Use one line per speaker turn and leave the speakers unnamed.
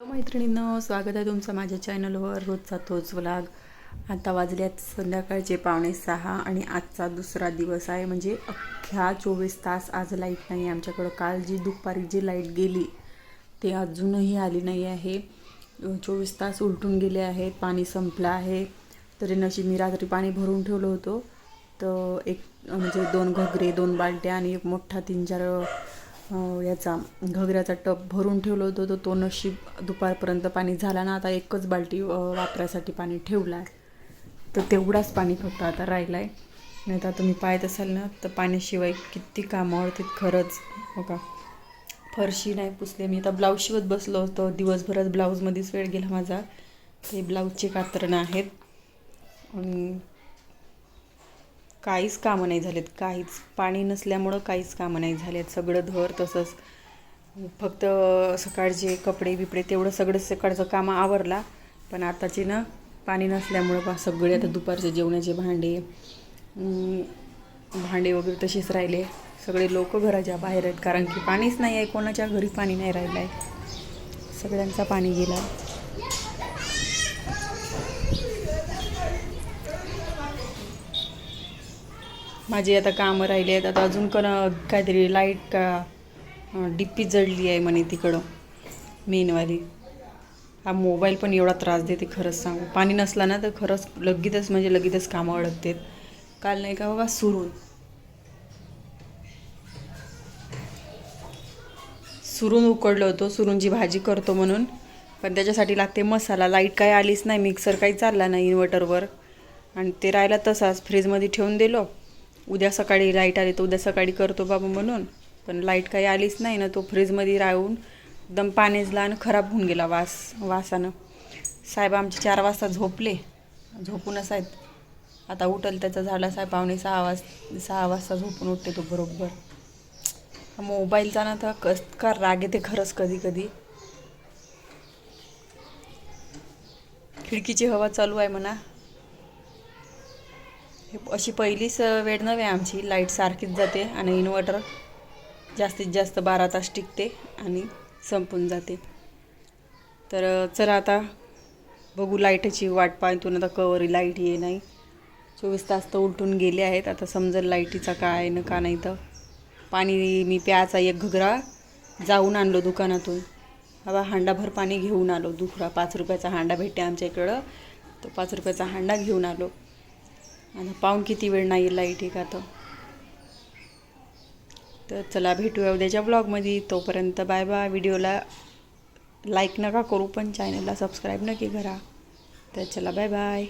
Hello मैत्रिणींनो स्वागत आहे तुमचं माझ्या चॅनलवर रोजचा तोच व्लॉग आता वाजल्यात संध्याकाळचे पावणे सहा आणि आजचा दुसरा दिवस आहे. म्हणजे अख्ख्या चोवीस तास आज लाइट नाही आहे आमच्याकडं. काल जी दुपारी जी लाइट गेली ते अजूनही आली नाही आहे. चोवीस तास उलटून गेले आहेत पाणी संपलं आहे. तरी नशीब मी रात्री पाणी भरून ठेवलं होतं. तर एक म्हणजे दोन घगरे दोन बालट्या आणि एक मोठा तीन चार याचा घगऱ्याचा टप भरून ठेवलं होतं तर तो नशीब दुपारपर्यंत पाणी झाला ना आता एकच बाल्टी वापरायसाठी वापरासाठी पाणी ठेवलं आहे तर तेवढाच पाणी फक्त आता राहिला आहे नाही तर तुम्ही पाहत असाल ना तर पाण्याशिवाय किती कामं आवडतात खरंच हो का फरशी नाही पुसले. मी आता ब्लाऊज शिवत बसलो होतो. दिवसभरात ब्लाऊजमध्येच वेळ गेला माझा. ते ब्लाऊजचे कातरणं आहेत. आणि काहीच कामं नाही झालेत. काहीच पाणी नसल्यामुळं काहीच कामं नाही झालेत. सगळं धर तसंच. फक्त सकाळचे कपडे बिपडे तेवढं सगळं सकाळचं कामं आवरला. पण आताचे ना पाणी नसल्यामुळं पा सगळे आता दुपारचे जेवणाचे भांडे भांडे वगैरे तसेच राहिले. सगळे लोक घराच्या बाहेर आहेत. कारण की पाणीच नाही आहे कोणाच्या घरी पाणी नाही राहिलं आहे सगळ्यांचा पाणी गेला. माझी आता कामं राहिली आहेत. आता अजून कोण काहीतरी लाइट का डिप्पी जळली आहे म्हणे तिकडं मेनवाली हा मोबाईल पण एवढा त्रास देते खरंच सांगू. पाणी नसला ना तर खरंच लगेचच म्हणजे लगेचच कामं अडकतेत. काल नाही का बाबा सुरून. सुरून उकडलं होतं सुरूंची भाजी करतो म्हणून. पण त्याच्यासाठी लागते मसाला. लाइट काय आलीच नाही मिक्सर काही चालला नाही इन्व्हर्टरवर आणि ते राहिला तसाच फ्रीजमध्ये ठेवून दिलो. उद्या सकाळी लाइट आली तर उद्या सकाळी करतो बाबा म्हणून. पण लाइट काही आलीच नाही ना तो फ्रीजमध्ये राहून एकदम पाण्याजला आणि खराब होऊन गेला वास वासानं. साहेब आमचे चार वाजता झोपले. झोपूनच आहेत. आता उठल त्याचा झाला साहेब पावणे सहा वाज सहा वाजता झोपून उठते तो बरोबर. मोबाईलचा ना तर कस का राग येते खरंच कधी कधी. खिडकीची हवा चालू आहे म्हणा. अशी पहिलीच वेळ नव्हे आमची. लाइट सारखीच जाते आणि इन्व्हर्टर जास्तीत जास्त बारा तास टिकते आणि संपून जाते. तर चला आता बघू लाईटची वाट पाहतून आता कवरी लाइट ये नाही. चोवीस तास तर उलटून गेले आहेत. आता समजेल लाईटीचा काय आहे ना का नाही तर. पाणी मी प्याचा एक घगरा जाऊन आणलो दुकानातून. हवा हांडाभर पाणी घेऊन आलो. दुखरा पाच रुपयाचा हांडा भेटते आमच्या इकडं. तो पाच रुपयाचा हांडा घेऊन आलो. आता पाहून किती वेळ नाही लाइट आहे का तर. तर चला भेटूया उद्याच्या ब्लॉगमध्ये तोपर्यंत बाय बाय व्हिडिओला लाईक नका करू पण चॅनलला सबस्क्राईब नक्की करा. तर चला बाय बाय